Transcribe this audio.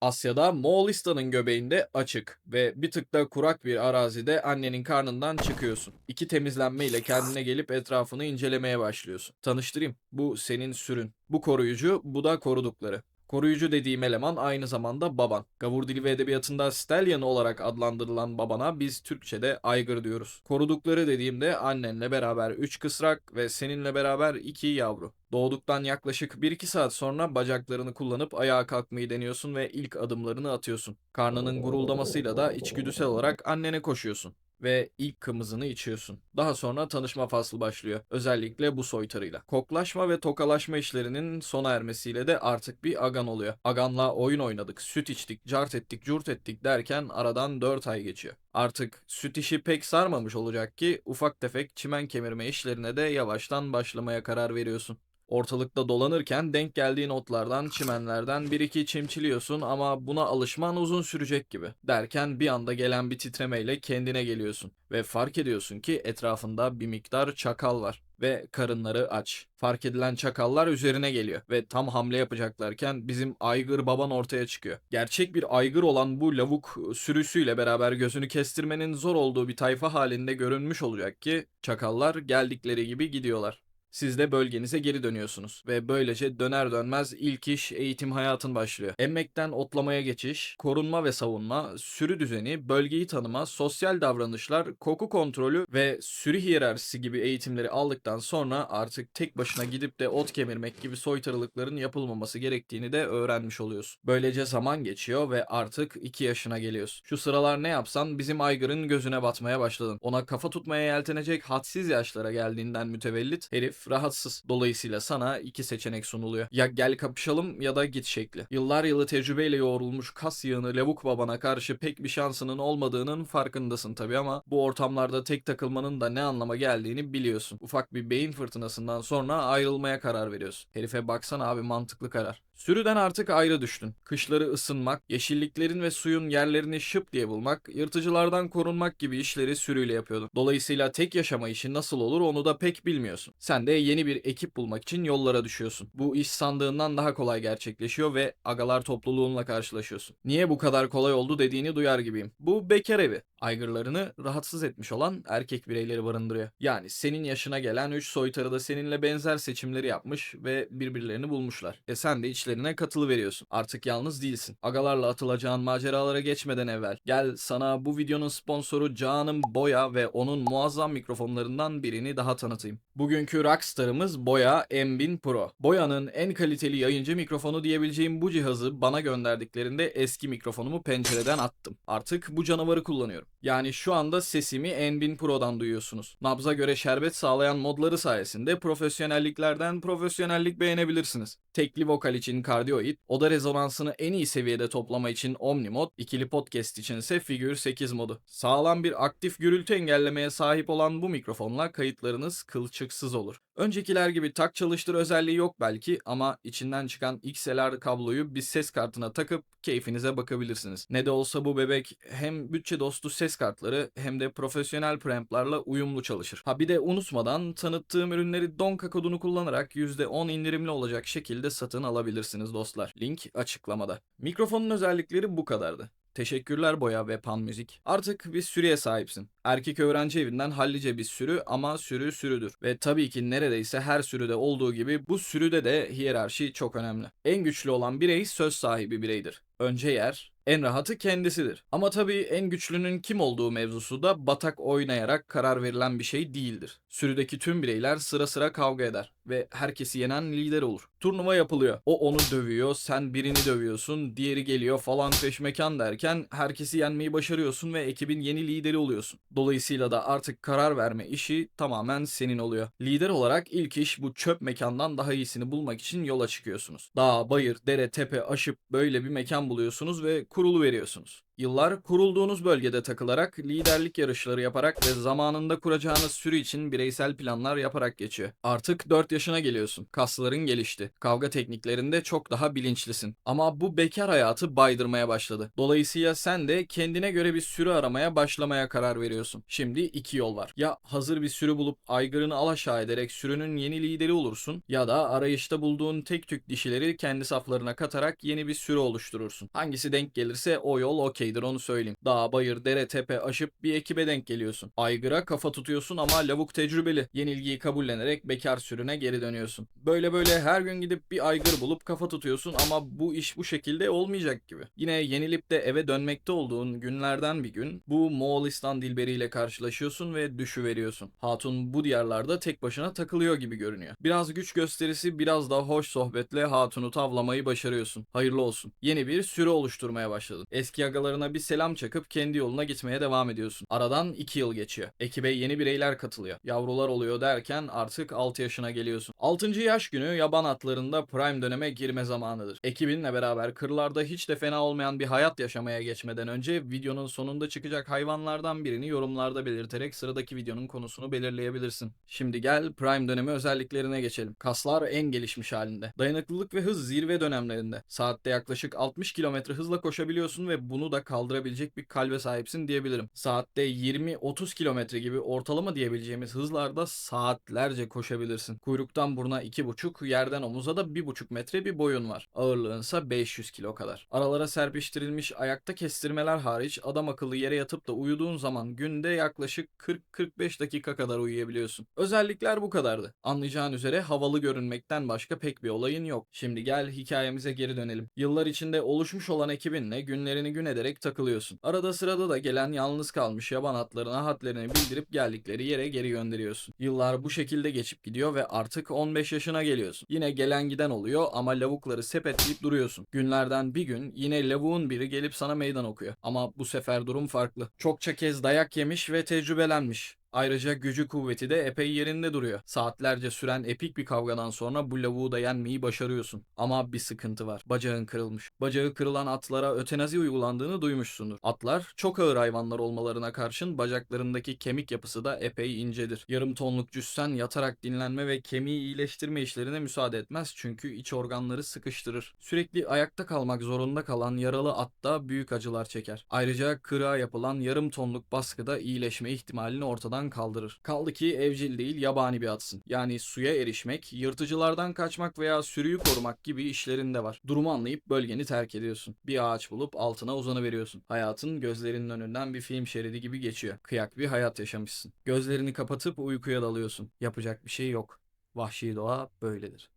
Asya'da Moğolistan'ın göbeğinde açık ve bir tık da kurak bir arazide annenin karnından çıkıyorsun. İki temizlenme ile kendine gelip etrafını incelemeye başlıyorsun. Tanıştırayım. Bu senin sürün. Bu koruyucu, bu da korudukları. Koruyucu dediğim eleman aynı zamanda baban. Gavur dili ve edebiyatında stallion olarak adlandırılan babana biz Türkçe'de aygır diyoruz. Korudukları dediğimde annenle beraber 3 kısrak ve seninle beraber 2 yavru. Doğduktan yaklaşık 1-2 saat sonra bacaklarını kullanıp ayağa kalkmayı deniyorsun ve ilk adımlarını atıyorsun. Karnının guruldamasıyla da içgüdüsel olarak annene koşuyorsun ve ilk kımızını içiyorsun. Daha sonra tanışma faslı başlıyor. Özellikle bu soytarıyla. Koklaşma ve tokalaşma işlerinin sona ermesiyle de artık bir agan oluyor. Aganla oyun oynadık, süt içtik, cart ettik, curt ettik derken aradan 4 ay geçiyor. Artık süt işi pek sarmamış olacak ki ufak tefek çimen kemirme işlerine de yavaştan başlamaya karar veriyorsun. Ortalıkta dolanırken denk geldiğin otlardan, çimenlerden bir iki çimçiliyorsun ama buna alışman uzun sürecek gibi. Derken bir anda gelen bir titremeyle kendine geliyorsun ve fark ediyorsun ki etrafında bir miktar çakal var ve karınları aç. Fark edilen çakallar üzerine geliyor ve tam hamle yapacaklarken bizim aygır baban ortaya çıkıyor. Gerçek bir aygır olan bu lavuk sürüsüyle beraber gözünü kestirmenin zor olduğu bir tayfa halinde görünmüş olacak ki çakallar geldikleri gibi gidiyorlar. Siz de bölgenize geri dönüyorsunuz ve böylece döner dönmez ilk iş eğitim hayatın başlıyor. Emmekten otlamaya geçiş, korunma ve savunma, sürü düzeni, bölgeyi tanıma, sosyal davranışlar, koku kontrolü ve sürü hiyerarşisi gibi eğitimleri aldıktan sonra artık tek başına gidip de ot kemirmek gibi soytarılıkların yapılmaması gerektiğini de öğrenmiş oluyorsun. Böylece zaman geçiyor ve artık 2 yaşına geliyorsun. Şu sıralar ne yapsan bizim aygırın gözüne batmaya başladın. Ona kafa tutmaya yeltenecek hadsiz yaşlara geldiğinden mütevellit herif rahatsız. Dolayısıyla sana iki seçenek sunuluyor. Ya gel kapışalım ya da git şekli. Yıllar yılı tecrübeyle yoğrulmuş kas yığını lavuk babana karşı pek bir şansının olmadığının farkındasın tabii ama bu ortamlarda tek takılmanın da ne anlama geldiğini biliyorsun. Ufak bir beyin fırtınasından sonra ayrılmaya karar veriyorsun. Herife baksana abi mantıklı karar. Sürüden artık ayrı düştün. Kışları ısınmak, yeşilliklerin ve suyun yerlerini şıp diye bulmak, yırtıcılardan korunmak gibi işleri sürüyle yapıyordun. Dolayısıyla tek yaşama işi nasıl olur onu da pek bilmiyorsun. Sen de yeni bir ekip bulmak için yollara düşüyorsun. Bu iş sandığından daha kolay gerçekleşiyor ve agalar topluluğunla karşılaşıyorsun. Niye bu kadar kolay oldu dediğini duyar gibiyim. Bu bekar evi. Aygırlarını rahatsız etmiş olan erkek bireyleri barındırıyor. Yani senin yaşına gelen 3 soytarı da seninle benzer seçimleri yapmış ve birbirlerini bulmuşlar. E sen de içlerine katılı. Artık yalnız değilsin. Agalarla atılacağın maceralara geçmeden evvel gel sana bu videonun sponsoru Canım Boya ve onun muazzam mikrofonlarından birini daha tanıtayım. Bugünkü rockstarımız Boya M1000 Pro. Boya'nın en kaliteli yayıncı mikrofonu diyebileceğim bu cihazı bana gönderdiklerinde eski mikrofonumu pencereden attım. Artık bu canavarı kullanıyorum. Yani şu anda sesimi N1000 Pro'dan duyuyorsunuz. Nabza göre şerbet sağlayan modları sayesinde profesyonelliklerden profesyonellik beğenebilirsiniz. Tekli vokal için kardioid, oda rezonansını en iyi seviyede toplama için Omni mod, ikili podcast için ise Figür 8 modu. Sağlam bir aktif gürültü engellemeye sahip olan bu mikrofonla kayıtlarınız kılçıksız olur. Öncekiler gibi tak çalıştır özelliği yok belki ama içinden çıkan XLR kabloyu bir ses kartına takıp keyfinize bakabilirsiniz. Ne de olsa bu bebek hem bütçe dostu ses kartları hem de profesyonel preamplarla uyumlu çalışır. Ha bir de unutmadan tanıttığım ürünleri Donka kodunu kullanarak %10 indirimli olacak şekilde satın alabilirsiniz dostlar. Link açıklamada. Mikrofonun özellikleri bu kadardı. Teşekkürler Boya ve Pan Müzik. Artık bir sürüye sahipsin. Erkek öğrenci evinden hallice bir sürü ama sürü sürüdür. Ve tabii ki neredeyse her sürüde olduğu gibi bu sürüde de hiyerarşi çok önemli. En güçlü olan birey söz sahibi bireydir. Önce yer, en rahatı kendisidir. Ama tabii en güçlünün kim olduğu mevzusu da batak oynayarak karar verilen bir şey değildir. Sürüdeki tüm bireyler sıra sıra kavga eder ve herkesi yenen lider olur. Turnuva yapılıyor. O onu dövüyor, sen birini dövüyorsun, diğeri geliyor falan peşmekan derken herkesi yenmeyi başarıyorsun ve ekibin yeni lideri oluyorsun. Dolayısıyla da artık karar verme işi tamamen senin oluyor. Lider olarak ilk iş bu çöp mekandan daha iyisini bulmak için yola çıkıyorsunuz. Dağ, bayır, dere, tepe aşıp böyle bir mekan buluyorsunuz ve kurulu veriyorsunuz. Yıllar kurulduğunuz bölgede takılarak, liderlik yarışları yaparak ve zamanında kuracağınız sürü için bireysel planlar yaparak geçiyor. Artık 4 yaşına geliyorsun. Kasların gelişti. Kavga tekniklerinde çok daha bilinçlisin. Ama bu bekar hayatı baydırmaya başladı. Dolayısıyla sen de kendine göre bir sürü aramaya başlamaya karar veriyorsun. Şimdi iki yol var. Ya hazır bir sürü bulup aygırını alaşağı ederek sürünün yeni lideri olursun ya da arayışta bulduğun tek tük dişileri kendi saflarına katarak yeni bir sürü oluşturursun. Hangisi denk gelirse o yol okeydir onu söyleyeyim. Dağ, bayır, dere, tepe aşıp bir ekibe denk geliyorsun. Aygır'a kafa tutuyorsun ama lavuk tecrübeli. Yenilgiyi kabullenerek bekar sürüne geri dönüyorsun. Böyle böyle her gün gidip bir aygır bulup kafa tutuyorsun ama bu iş bu şekilde olmayacak gibi. Yine yenilip de eve dönmekte olduğun günlerden bir gün bu Moğolistan dilberiyle karşılaşıyorsun ve düşüveriyorsun. Hatun bu diyarlarda tek başına takılıyor gibi görünüyor. Biraz güç gösterisi biraz da hoş sohbetle Hatun'u tavlamayı başarıyorsun. Hayırlı olsun. Yeni bir sürü oluşturmaya başladın. Eski agalarına bir selam çakıp kendi yoluna gitmeye devam ediyorsun. Aradan 2 yıl geçiyor. Ekibe yeni bireyler katılıyor. Yavrular oluyor derken artık 6 yaşına geliyorsun. 6. yaş günü yaban atlarında prime döneme girme zamanıdır. Ekibinle beraber kırlarda hiç de fena olmayan bir hayat yaşamaya geçmeden önce videonun sonunda çıkacak hayvanlardan birini yorumlarda belirterek sıradaki videonun konusunu belirleyebilirsin. Şimdi gel prime dönemi özelliklerine geçelim. Kaslar en gelişmiş halinde. Dayanıklılık ve hız zirve dönemlerinde. Saatte yaklaşık 60 km hızla koşabiliyorsun ve bunu da kaldırabilecek bir kalbe sahipsin diyebilirim. Saatte 20-30 km gibi ortalama diyebileceğimiz hızlarda saatlerce koşabilirsin. Kuyruktan buruna 2,5, yerden omuza da 1,5 metre bir boyun var. Ağırlığınsa 500 kilo kadar. Aralara serpiştirilmiş ayakta kestirmeler hariç adam akıllı yere yatıp da uyuduğun zaman günde yaklaşık 40-45 dakika kadar uyuyabiliyorsun. Özellikler bu kadardı. Anlayacağın üzere havalı görünmekten başka pek bir olayın yok. Şimdi gel hikayemize geri dönelim. Yıllar içinde oluşmuş olan ekibinle günlerini gün ederek takılıyorsun. Arada sırada da gelen yalnız kalmış yaban atlarına hatlerini bildirip geldikleri yere geri gönderiyorsun. Yıllar bu şekilde geçip gidiyor ve artık 15 yaşına geliyorsun. Yine gelen giden oluyor ama lavukları sepetleyip duruyorsun. Günlerden bir gün yine lavuğun biri gelip sana meydan okuyor. Ama bu sefer durum farklı. Çokça kez dayak yemiş ve tecrübelenmiş. Ayrıca gücü kuvveti de epey yerinde duruyor. Saatlerce süren epik bir kavgadan sonra bu lavuğu da yenmeyi başarıyorsun. Ama bir sıkıntı var. Bacağın kırılmış. Bacağı kırılan atlara ötenazi uygulandığını duymuşsundur. Atlar çok ağır hayvanlar olmalarına karşın bacaklarındaki kemik yapısı da epey incedir. Yarım tonluk cüssen yatarak dinlenme ve kemiği iyileştirme işlerine müsaade etmez çünkü iç organları sıkıştırır. Sürekli ayakta kalmak zorunda kalan yaralı at da büyük acılar çeker. Ayrıca kırığa yapılan yarım tonluk baskıda iyileşme ihtimalini ortadan kaldırır. Kaldı ki evcil değil yabani bir atsın. Yani suya erişmek, yırtıcılardan kaçmak veya sürüyü korumak gibi işlerin de var. Durumu anlayıp bölgeni terk ediyorsun. Bir ağaç bulup altına uzanıveriyorsun. Hayatın gözlerinin önünden bir film şeridi gibi geçiyor. Kıyak bir hayat yaşamışsın. Gözlerini kapatıp uykuya dalıyorsun. Yapacak bir şey yok. Vahşi doğa böyledir.